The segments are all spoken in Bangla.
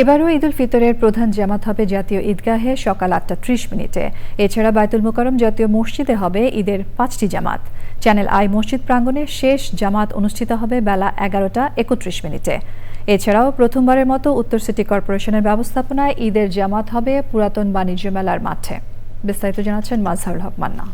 এবারও ঈদুল ফিতরের প্রধান জামাত হবে জাতীয় ঈদগাহে সকাল আটটা ত্রিশ মিনিটে। এছাড়া বায়তুল মোকারম জাতীয় মসজিদে হবে ঈদের পাঁচটি জামাত। চ্যানেল আই মসজিদ প্রাঙ্গণে শেষ জামাত অনুষ্ঠিত হবে বেলা এগারোটা একত্রিশ মিনিটে। এছাড়াও প্রথমবারের মতো উত্তর সিটি কর্পোরেশনের ব্যবস্থাপনায় ঈদের জামাত হবে পুরাতন বাণিজ্য মেলার মাঠে। বিস্তারিত জানাচ্ছেন মাজহারুল হক মান্না।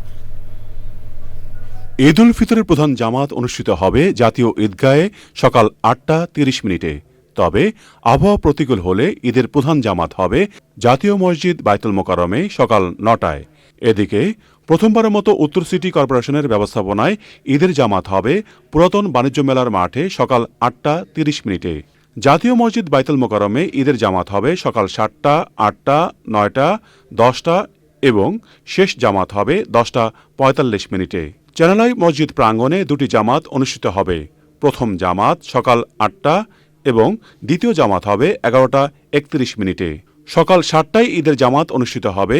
ঈদ উল ফিতরের প্রধান জামাত অনুষ্ঠিত হবে জাতীয় ঈদগাহে সকাল আটটা তিরিশ মিনিটে। তবে আবহাওয়া প্রতিকূল হলে ঈদের প্রধান জামাত হবে জাতীয় মসজিদ বাইতুল মোকারমে সকাল নটায়। এদিকে প্রথমবারের মতো উত্তর সিটি কর্পোরেশনের ব্যবস্থাপনায় ঈদের জামাত হবে পুরাতন বাণিজ্য মেলার মাঠে সকাল আটটা তিরিশ মিনিটে। জাতীয় মসজিদ বাইতুল মোকারমে ঈদের জামাত হবে সকাল সাতটা, আটটা, নয়টা, দশটা এবং শেষ জামাত হবে দশটা পঁয়তাল্লিশ মিনিটে। চ্যানেলাই মসজিদ প্রাঙ্গণে দুটি জামাত অনুষ্ঠিত হবে। প্রথম জামাত সকাল আটটা এবং দ্বিতীয় জামাত হবে এগারোটা একত্রিশ মিনিটে। সকাল সাতটায় ঈদের জামাত অনুষ্ঠিত হবে।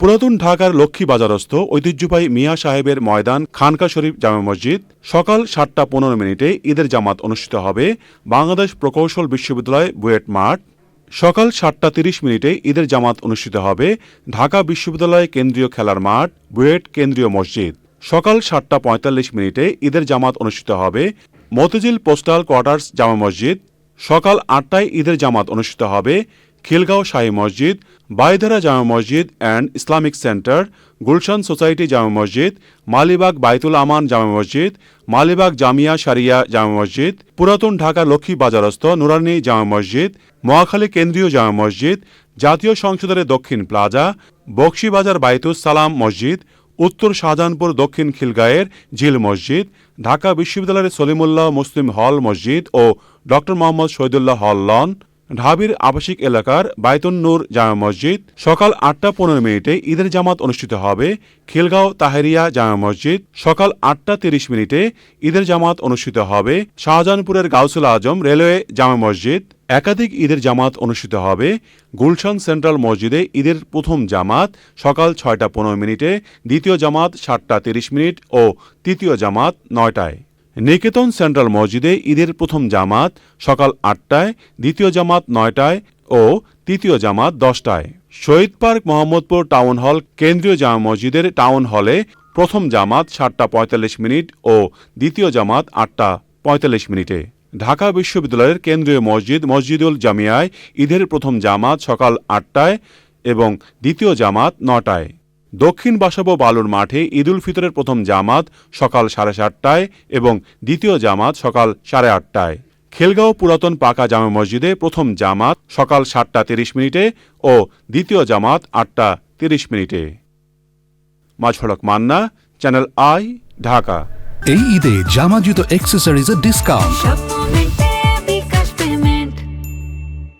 পুরাতন ঢাকার লক্ষ্মী বাজারস্থ ঐতিহ্যবাহী মিয়া সাহেবের ময়দান খানকা শরীফ জামে মসজিদ সকাল সাতটা পনেরো মিনিটে ঈদের জামাত অনুষ্ঠিত হবে। বাংলাদেশ প্রকৌশল বিশ্ববিদ্যালয় বুয়েট মাঠ সকাল সাতটা তিরিশ মিনিটে ঈদের জামাত অনুষ্ঠিত হবে। ঢাকা বিশ্ববিদ্যালয় কেন্দ্রীয় খেলার মাঠ বুয়েট কেন্দ্রীয় মসজিদ সকাল সাতটা পঁয়তাল্লিশ মিনিটে ঈদের জামাত অনুষ্ঠিত হবে। মতিঝিল পোস্টাল কোয়ার্টার্স জামা মসজিদ সকাল আটটায় ঈদের জামাত অনুষ্ঠিত হবে খিলগাঁও শাহী মসজিদ বাইধারা জামা মসজিদ and Islamic centre, Gulshan society জামা মসজিদ, মালিবাগ বাইতুল আমান জামা মসজিদ, মালিবাগ জামিয়া সারিয়া জামা মসজিদ, পুরাতন ঢাকা লক্ষ্মী বাজারস্থ নুরানি জামা মসজিদ, মহাখালী কেন্দ্রীয় জামা মসজিদ, জাতীয় সংসদের দক্ষিণ প্লাজা, বক্সিবাজার বাইতুস সালাম মসজিদ, উত্তর শাহজাহানপুর দক্ষিণ খিলগাঁয়ের ঝিল মসজিদ ঢাকা বিশ্ববিদ্যালয়ের সলিমুল্লাহ মুসলিম হল মসজিদ ও ড মোহাম্মদ শহীদুল্লাহ হল লন ঢাবির আবাসিক এলাকার বায়তুন নূর জামা মসজিদ সকাল আটটা পনেরো মিনিটে ঈদের জামাত অনুষ্ঠিত হবে। খিলগাঁও তাহেরিয়া জামা মসজিদ সকাল আটটা তিরিশ মিনিটে ঈদের জামাত অনুষ্ঠিত হবে। শাহজাহানপুরের গাউসুল আজম রেলওয়ে জামা মসজিদ একাধিক ঈদের জামাত অনুষ্ঠিত হবে। গুলশান সেন্ট্রাল মসজিদে ঈদের প্রথম জামাত সকাল ছয়টা পনেরো মিনিটে, দ্বিতীয় জামাত সাতটা তিরিশ মিনিট ও তৃতীয় জামাত নয়টায়। নিকেতন সেন্ট্রাল মসজিদে ঈদের প্রথম জামাত সকাল আটটায়, দ্বিতীয় জামাত নয়টায় ও তৃতীয় জামাত দশটায়। শহীদ পার্ক মোহাম্মদপুর টাউন হল কেন্দ্রীয় জামা মসজিদের টাউন হলে প্রথম জামাত সাতটা পঁয়তাল্লিশ মিনিট ও দ্বিতীয় জামাত আটটা পঁয়তাল্লিশ মিনিটে। ঢাকা বিশ্ববিদ্যালয়ের কেন্দ্রীয় মসজিদ মসজিদুল জামিয়ায় ঈদের প্রথম জামাত সকাল আটটায় এবং দ্বিতীয় জামাত নটায়। দক্ষিণ বাসাবো বালুর মাঠে ঈদুল ফিতরের প্রথম জামাত সকাল সাড়ে সাতটায় এবং দ্বিতীয় জামাত সকাল সাড়ে আটটায়। খেলগাঁও পুরাতন পাকা জামা মসজিদে প্রথম জামাত সকাল সাতটা তিরিশ মিনিটে ও দ্বিতীয় জামাত আটটা তিরিশ মিনিটে। মাঝড়ক মান্না চ্যানেল আই ঢাকা। এই ঈদে জামা জুতো অ্যাক্সেসরিজের ডিসকাউন্ট